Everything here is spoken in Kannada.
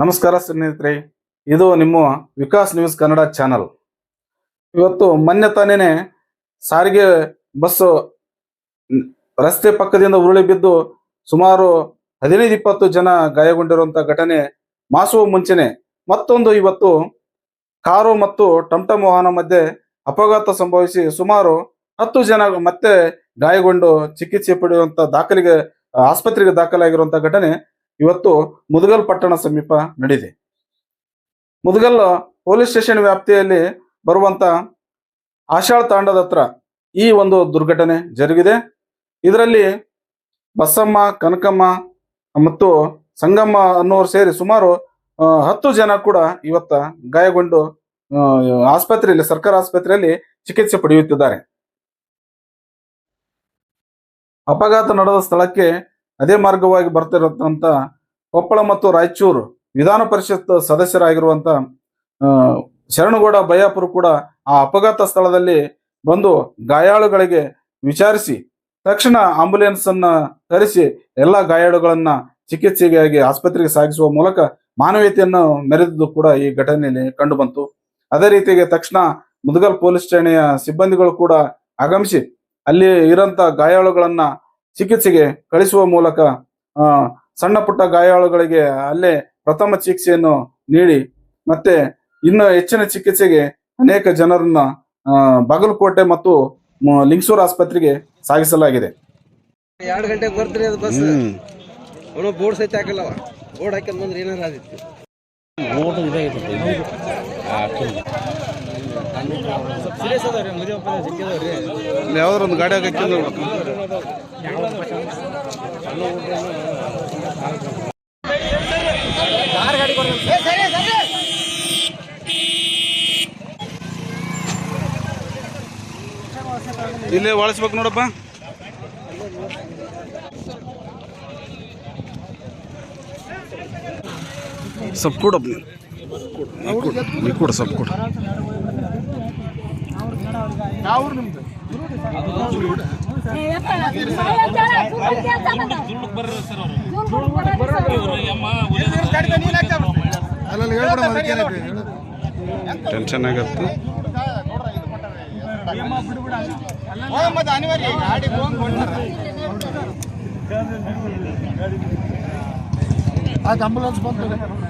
ನಮಸ್ಕಾರ ಸ್ನೇಹಿತರೆ, ಇದು ನಿಮ್ಮ ವಿಕಾಸ್ ನ್ಯೂಸ್ ಕನ್ನಡ ಚಾನಲ್. ಇವತ್ತು ಮೊನ್ನೆ ತಾನೇನೆ ಸಾರಿಗೆ ಬಸ್ಸು ರಸ್ತೆ ಪಕ್ಕದಿಂದ ಉರುಳಿ ಬಿದ್ದು ಸುಮಾರು ಹದಿನೈದು, ಇಪ್ಪತ್ತು ಜನ ಗಾಯಗೊಂಡಿರುವಂತ ಘಟನೆ ಮಾಸುವ ಮುಂಚೆನೆ ಮತ್ತೊಂದು ಇವತ್ತು ಕಾರು ಮತ್ತು ಟಮ್ಟಮ್ ವಾಹನ ಮಧ್ಯೆ ಅಪಘಾತ ಸಂಭವಿಸಿ ಸುಮಾರು ಹತ್ತು ಜನ ಮತ್ತೆ ಗಾಯಗೊಂಡು ಚಿಕಿತ್ಸೆ ಪಡೆಯುವಂತ ದಾಖಲಿಗೆ, ಆಸ್ಪತ್ರೆಗೆ ದಾಖಲಾಗಿರುವಂತಹ ಘಟನೆ ಇವತ್ತು ಮುದಗಲ್ ಪಟ್ಟಣ ಸಮೀಪ ನಡೆದಿದೆ. ಮುದಗಲ್ ಪೊಲೀಸ್ ಸ್ಟೇಷನ್ ವ್ಯಾಪ್ತಿಯಲ್ಲಿ ಬರುವಂತ ಆಶಾಳ್ ತಾಂಡದ ಹತ್ರ ಈ ಒಂದು ದುರ್ಘಟನೆ ಜರುಗಿದೆ. ಇದರಲ್ಲಿ ಬಸಮ್ಮ, ಕನಕಮ್ಮ ಮತ್ತು ಸಂಗಮ್ಮ ಅನ್ನೋರು ಸೇರಿ ಸುಮಾರು ಹತ್ತು ಜನ ಕೂಡ ಇವತ್ತ ಗಾಯಗೊಂಡು ಆಸ್ಪತ್ರೆಯಲ್ಲಿ, ಸರ್ಕಾರ ಆಸ್ಪತ್ರೆಯಲ್ಲಿ ಚಿಕಿತ್ಸೆ ಪಡೆಯುತ್ತಿದ್ದಾರೆ. ಅಪಘಾತ ನಡೆದ ಸ್ಥಳಕ್ಕೆ ಅದೇ ಮಾರ್ಗವಾಗಿ ಬರ್ತಿರತಕ್ಕಂಥ ಕೊಪ್ಪಳ ಮತ್ತು ರಾಯಚೂರು ವಿಧಾನ ಪರಿಷತ್ ಸದಸ್ಯರಾಗಿರುವಂತ ಆ, ಶರಣಗೌಡ ಬಯ್ಯಾಪುರ ಕೂಡ ಆ ಅಪಘಾತ ಸ್ಥಳದಲ್ಲಿ ಬಂದು ಗಾಯಾಳುಗಳಿಗೆ ವಿಚಾರಿಸಿ ತಕ್ಷಣ ಆಂಬುಲೆನ್ಸ್ ಅನ್ನ ಕರೆಸಿ ಎಲ್ಲ ಗಾಯಾಳುಗಳನ್ನ ಚಿಕಿತ್ಸೆಗಾಗಿ ಆಸ್ಪತ್ರೆಗೆ ಸಾಗಿಸುವ ಮೂಲಕ ಮಾನವೀಯತೆಯನ್ನು ಮೆರೆದಿದ್ದು ಕೂಡ ಈ ಘಟನೆಯಲ್ಲಿ ಕಂಡು ಬಂತು ಅದೇ ರೀತಿಗೆ ತಕ್ಷಣ ಮುದಗಲ್ ಪೊಲೀಸ್ ಠಾಣೆಯ ಸಿಬ್ಬಂದಿಗಳು ಕೂಡ ಆಗಮಿಸಿ ಅಲ್ಲಿ ಇರೋಂಥ ಗಾಯಾಳುಗಳನ್ನ ಚಿಕಿತ್ಸೆಗೆ ಕಳಿಸುವ ಮೂಲಕ ಆ, ಸಣ್ಣ ಪುಟ್ಟ ಗಾಯಾಳುಗಳಿಗೆ ಅಲ್ಲೇ ಪ್ರಥಮ ಚಿಕಿತ್ಸೆಯನ್ನು ನೀಡಿ ಮತ್ತೆ ಇನ್ನು ಹೆಚ್ಚಿನ ಚಿಕಿತ್ಸೆಗೆ ಅನೇಕ ಜನರನ್ನ ಬಾಗಲಕೋಟೆ ಮತ್ತು ಲಿಂಗಸೂರ್ ಆಸ್ಪತ್ರೆಗೆ ಸಾಗಿಸಲಾಗಿದೆ. ಎರಡು ಗಂಟೆಗೆ ಬರ್ತೀರಿ ಅದು ಬಸ್. ಅವನು ಬೋರ್ಡ್ ಸಹಿತ ಬೋರ್ಡ್ ಬಂದ್ರೆ ಏನಾರ ಆದಿತ್ತು. ಯಾವ್ದಾರ ಒಂದು ಗಾಡಿ ಆಗಕ್ಕೆ ಇಲ್ಲೇ ಒಳಸ್ಬೇಕು ನೋಡಪ್ಪ. ಸ್ವಲ್ಪ ನೀನು ನೀ ಕೊಡು ನೀ ಕೊಡು ಸ್ವಲ್ಪ ಕೊಡ. ಟೆನ್ಷನ್ ಆಗತ್ತೆ. ಆಯ್ತು ಆಂಬುಲೆನ್ಸ್ ಬಂತು ಹಾಗಾಗಿ ಆಂಬುಲೆನ್ಸ್ ಬಂತು